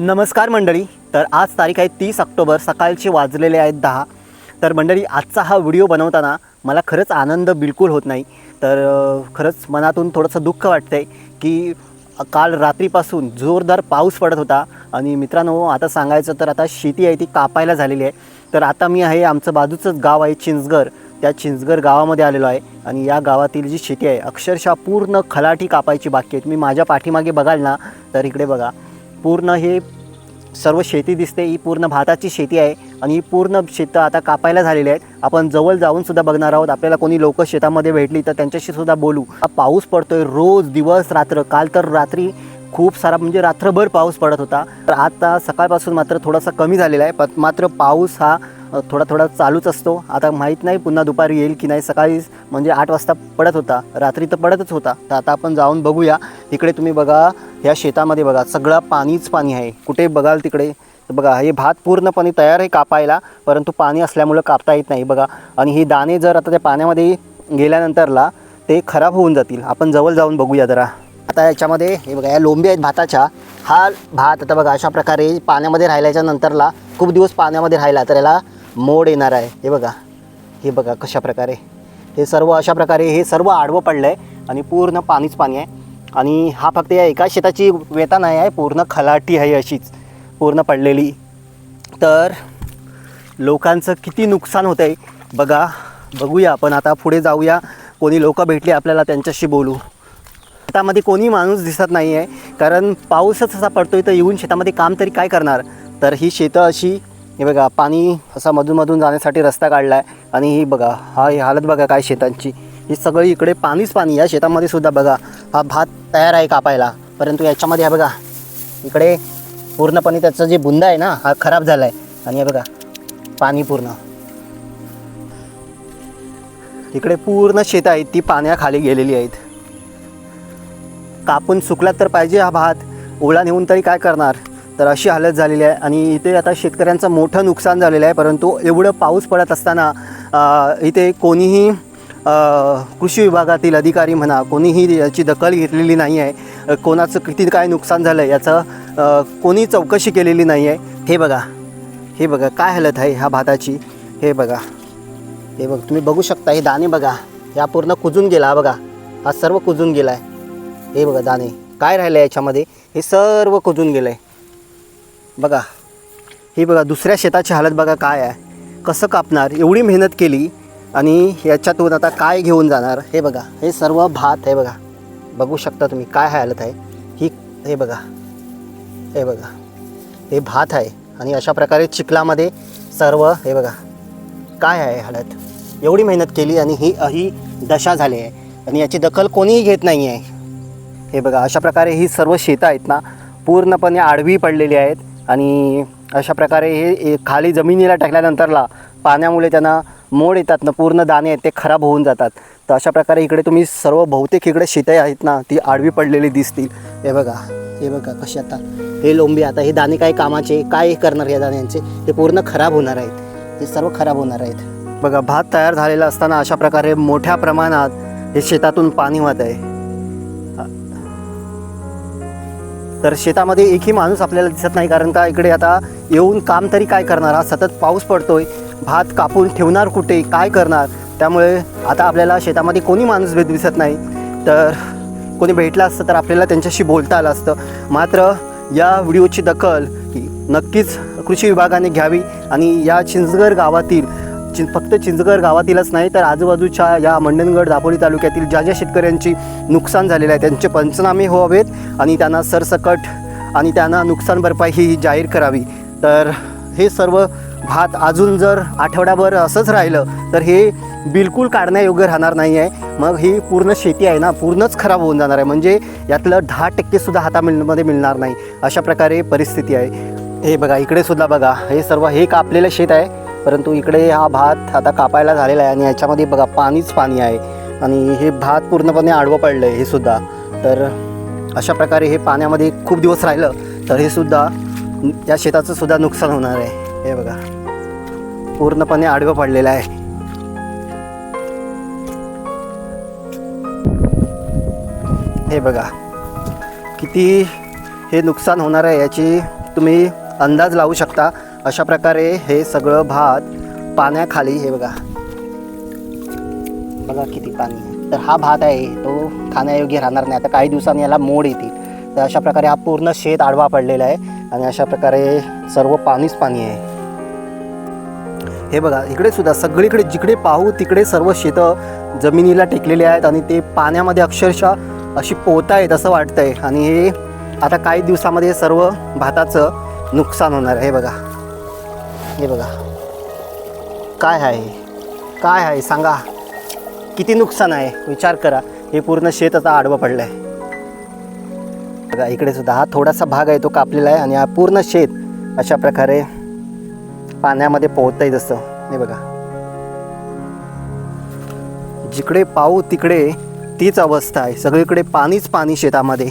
नमस्कार मंडळी. तर आज तारीख आहे तीस ऑक्टोबर सकाळचे वाजलेले आहेत दहा. तर मंडळी आजचा हा व्हिडिओ बनवताना मला खरंच आनंद बिलकुल होत नाही. तर खरंच मनातून थोडंसं दुःख वाटतं आहे की काल रात्रीपासून जोरदार पाऊस पडत होता. आणि मित्रांनो आता सांगायचं तर आता शेती आहे ती कापायला झालेली आहे. तर आता मी आहे आमचं बाजूचंच गाव आहे चिंचगर त्या चिंचगर गावामध्ये आलेलो आहे. आणि या गावातील जी शेती आहे अक्षरशः पूर्ण खलाटी कापायची बाकी आहे मी माझ्या पाठीमागे बघाल ना तर इकडे बघा. पूर्ण हे सर्व शेती दिसते. ही पूर्ण भाताची शेती आहे आणि ही पूर्ण शेतं आता कापायला झालेली आहेत. आपण जवळ जाऊन सुद्धा बघणार आहोत. आपल्याला कोणी लोक शेतामध्ये भेटली तर त्यांच्याशी सुद्धा बोलू. हा पाऊस पडतोय रोज दिवस रात्र. काल तर रात्री खूप सारा म्हणजे रात्रभर पाऊस पडत होता. तर आता सकाळपासून मात्र थोडासा कमी झालेला आहे. पण मात्र पाऊस हा थोडा थोडा चालूच असतो. आता माहीत नाही पुन्हा दुपारी येईल की नाही. सकाळी म्हणजे आठ वाजता पडत होता. रात्री तर पडतच होता. तर आता आपण जाऊन बघूया. इकडे तुम्ही बघा ह्या शेतामध्ये बघा सगळं पाणीच पाणी आहे. कुठे बघाल तिकडे? बघा हे भात पूर्णपणे तयार आहे कापायला परंतु पाणी असल्यामुळं कापता येत नाही. बघा आणि हे दाणे जर आता त्या पाण्यामध्ये गेल्यानंतरला ते खराब होऊन जातील. आपण जवळ जाऊन बघूया जरा. आता याच्यामध्ये हे बघा या लोंबी आहेत भाताच्या. हा भात आता बघा अशा प्रकारे पाण्यामध्ये राहिल्याच्या नंतरला खूप दिवस पाण्यामध्ये राहिला तर याला मोड येणार आहे. हे बघा. हे बघा कशा प्रकारे. हे सर्व अशा प्रकारे हे सर्व आडवं पडलं आहे आणि पूर्ण पाणीच पाणी आहे. आणि हा फक्त या एका शेताची वेता नाही आहे पूर्ण खलाटी आहे अशीच. पूर्ण पडलेली. तर लोकांचं किती नुकसान होतं आहे बघा बघूया आपण. आता पुढे जाऊया. कोणी लोक भेटली आपल्याला त्यांच्याशी बोलू. शेतामध्ये कोणी माणूस दिसत नाही आहे कारण पाऊसच असा आहे तर येऊन शेतामध्ये काम तरी काय करणार? तर ही शेतं अशी हे बघा पाणी असा मधूनमधून जाण्यासाठी रस्ता काढला आहे आणि ही बघा हा ही हालत बघा काय शेतांची. ही सगळी इकडे पाणीच पाणी. या शेतामध्ये सुद्धा बघा हा भात तयार आहे कापायला. परंतु याच्यामध्ये हा बघा इकडे पूर्णपणे त्याचं जे बुंदा आहे ना हा खराब झाला आहे आणि हे बघा पाणी पूर्ण. इकडे पूर्ण शेतं आहेत ती पाण्याखाली गेलेली आहेत. कापून सुकलात तर पाहिजे हा भात. ओला नेऊन तरी काय करणार? तर अशी हालत झालेली आहे. आणि इथे आता शेतकऱ्यांचं मोठं नुकसान झालेलं आहे परंतु एवढं पाऊस पडत असताना इथे कोणीही कृषी विभागातील अधिकारी म्हणा कोणीही याची दखल घेतलेली नाही आहे. कोणाचं किती काय नुकसान झालं आहे याचं कोणी चौकशी केलेली नाही आहे. हे बघा हे बघा काय हालत आहे ह्या भाताची. हे बघा हे बघा तुम्ही बघू शकता हे दाणे बघा. ह्या पूर्ण कुजून गेला बघा. हा सर्व कुजून गेला आहे हे बघा दाणे काय राहिलं आहे याच्यामध्ये? हे सर्व कुजून गेलं आहे बघा ही बघा दुसऱ्या शेताची हालत बघा काय आहे. कसं कापणार एवढी मेहनत केली आणि याच्यातून आता काय घेऊन जाणार हे बघा हे सर्व भात आहे बघा. बघू शकता तुम्ही काय हालत आहे. ही हे बघा हे बघा हे भात आहे आणि अशा प्रकारे चिखलामध्ये सर्व हे बघा काय आहे हालत. एवढी मेहनत केली आणि ही ही दशा झाली आहे. आणि याची दखल कोणीही घेत नाही आहे हे बघा अशा प्रकारे ही सर्व शेतं आहेत ना पूर्णपणे आडवी पडलेली आहेत. आणि अशा प्रकारे हे खाली जमिनीला टाकल्यानंतरला पाण्यामुळे त्यांना मोड येतात ना पूर्ण दाणे आहेत ते खराब होऊन जातात. तर अशा प्रकारे इकडे तुम्ही सर्व बहुतेक इकडे शेते आहेत ना ती आडवी पडलेली दिसतील. हे बघा हे बघा कसे आता हे लोंबी आता हे दाणे काय कामाचे काय करणार या दाण्यांचे ते पूर्ण खराब होणार आहेत. हे सर्व खराब होणार आहेत. बघा भात तयार झालेला असताना अशा प्रकारे मोठ्या प्रमाणात हे शेतातून पाणी वाहत आहे. तर शेतामध्ये एकही माणूस आपल्याला दिसत नाही कारण का इकडे आता येऊन काम तरी काय करणार? हा सतत पाऊस पडतोय भात कापून ठेवणार कुठे? काय करणार? त्यामुळे आता आपल्याला शेतामध्ये कोणी माणूस भेट दिसत नाही. तर कोणी भेटलं असतं तर आपल्याला त्यांच्याशी बोलता आलं असतं. मात्र या व्हिडिओची दखल ही नक्कीच कृषी विभागाने घ्यावी आणि या चिंचगर गावातील चिं फक्त चिंचगड गावातीलच नाही तर आजूबाजूच्या या मंडणगड दापोली तालुक्यातील ज्या ज्या शेतकऱ्यांची नुकसान झालेलं आहे त्यांचे पंचनामे व्हावेत आणि त्यांना सरसकट आणि त्यांना नुकसान भरपाई ही जाहीर करावी. तर हे सर्व भात अजून जर आठवड्याभर असंच राहिलं तर हे बिलकुल काढण्यायोग्य राहणार नाही आहे. मग ही पूर्ण शेती आहे ना पूर्णच खराब होऊन जाणार आहे. म्हणजे यातलं दहा टक्केसुद्धा हातामध्ये मिळणार नाही. अशा प्रकारे परिस्थिती आहे. हे बघा इकडे सुद्धा बघा हे सर्व हे कापलेलं शेत आहे. परंतु इकडे हा भात आता कापायला झालेला आहे आणि याच्यामध्ये बघा पाणीच पाणी आहे. आणि हे भात पूर्णपणे आडवं पडलं आहे हे सुद्धा. तर अशा प्रकारे हे पाण्यामध्ये खूप दिवस राहिलं तर हे सुद्धा या शेताचं सुद्धा नुकसान होणार आहे. हे बघा. पूर्णपणे आडवं पडलेलं आहे. हे बघा. किती हे नुकसान होणार आहे याची तुम्ही अंदाज लावू शकता. अशा प्रकारे हे सगळं भात पाण्याखाली हे बघा. बघा किती पाणी आहे. तर हा भात आहे तो खाण्यायोग्य राहणार नाही. आता काही दिवसांनी याला मोड येतील. तर अशा प्रकारे हा पूर्ण शेत आडवा पडलेला आहे आणि अशा प्रकारे सर्व पाणीच पाणी आहे. हे बघा इकडे सुद्धा सगळीकडे जिकडे पाहू तिकडे सर्व शेतं जमिनीला टेकलेले आहेत आणि ते पाण्यामध्ये अक्षरशः अशी पोत आहेत असं वाटतंय. आणि हे आता काही दिवसामध्ये सर्व भाताचं नुकसान होणार आहे हे बघा. हे बघा. काय आहे काय आहे? सांगा. किती नुकसान आहे? विचार करा. हे पूर्ण शेत आता आडवं पडलं आहे बघा इकडे सुद्धा हा थोडासा भाग आहे तो कापलेला आहे आणि हा पूर्ण शेत अशा प्रकारे पाण्यामध्ये पोहत आहे जसं. हे बघा. जिकडे पाहू तिकडे तीच अवस्था आहे. सगळीकडे पाणीच पाणी शेतामध्ये.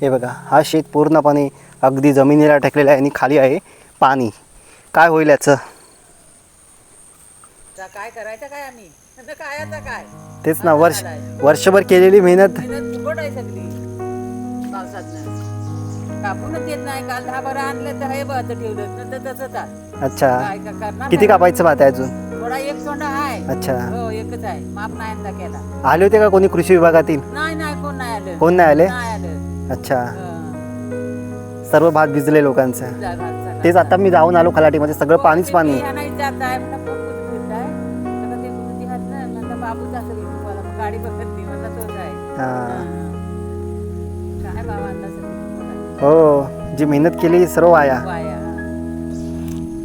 हे बघा हा शेत पूर्णपणे अगदी जमिनीला टेकलेला आहे आणि खाली आहे पाणी. काय होईल याचं? आता काय करायचं काय आम्ही? आता काय आता काय? तेच ना वर्ष वर्षभर केलेली मेहनत. मेहनत फुकट आहे सगळी? पावसात कापूनच येत नाही काल दहा बारा आणलं तर हे बघ ठेवलं नंतर तसंच आहे. अच्छा. काय का- करणार किती काय? कापायचं भात आहे अजून? थोडा एक सोंडा आहे. अच्छा. हो एकच आहे. माप नाही आणला केला. आले होते का कोणी कृषी विभागातील? नाही नाही कोण नाही आलं. कोण नाही आले? नाही आलं. अच्छा. हं. सर्व भात भिजले लोकांचं. जा-. तेच आता मी जाऊन आलो खलाटीमध्ये सगळं पाणीच पाणी. हां हं. जी मेहनत केली सर्व वाया.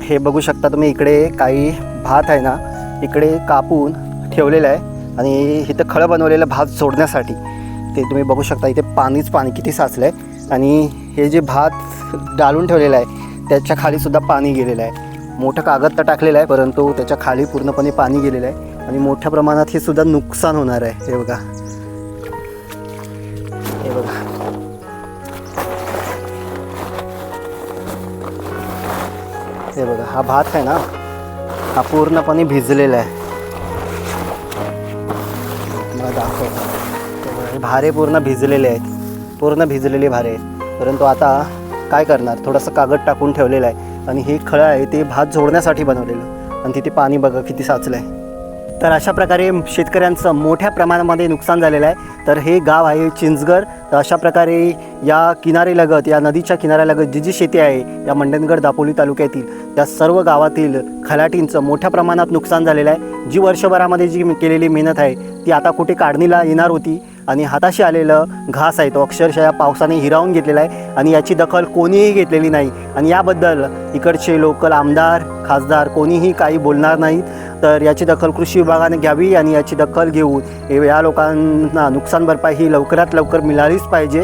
हे. बघू शकता तुम्ही इकडे काही भात आहे ना इकडे कापून ठेवलेलं आहे. आणि इथं खळं बनवलेलं भात सोडण्यासाठी. ते तुम्ही बघू शकता इथे पाणीच पाणी किती साचलं आहे आणि हे जे भात डालून ठेवलेलं आहे त्याच्याखाली सुद्धा पाणी गेलेलं आहे. मोठं कागद तर टाकलेलं आहे परंतु त्याच्याखाली पूर्णपणे पाणी गेलेलं आहे. आणि मोठ्या प्रमाणात हे सुद्धा नुकसान होणार आहे. हे बघा. हे बघा. हे बघा हा भात आहे ना? हा पूर्णपणे भिजलेला आहे. मला दाखवतो. हे भारे पूर्ण भिजलेले आहेत. पूर्ण भिजलेले भारे परंतु आता काय करणार? थोडंसं कागद टाकून ठेवलेलं आहे. आणि हे खळं आहे ते भात जोडण्यासाठी बनवलेलं. आणि तिथे पाणी बघा किती साचलं आहे. तर अशा प्रकारे शेतकऱ्यांचं मोठ्या प्रमाणामध्ये नुकसान झालेलं आहे. तर हे गाव आहे चिंचगड. तर अशा प्रकारे या किनारेलगत या नदीच्या किनाऱ्यालगत जी जी शेती आहे या मंडणगड दापोली तालुक्यातील त्या सर्व गावातील खलाटींचं मोठ्या प्रमाणात नुकसान झालेलं आहे. जी वर्षभरामध्ये जी केलेली मेहनत आहे ती आता कुठे काढणीला येणार होती आणि हाताशी आलेलं घास आहे तो अक्षरशः या पावसाने हिरावून घेतलेला आहे आणि याची दखल कोणीही घेतलेली नाही. आणि याबद्दल इकडचे लोकल आमदार खासदार कोणीही काही बोलणार नाहीत. तर याची दखल कृषी विभागाने घ्यावी आणि याची दखल घेऊन या लोकांना नुकसान भरपाई ही लवकरात लवकर मिळालीच पाहिजे.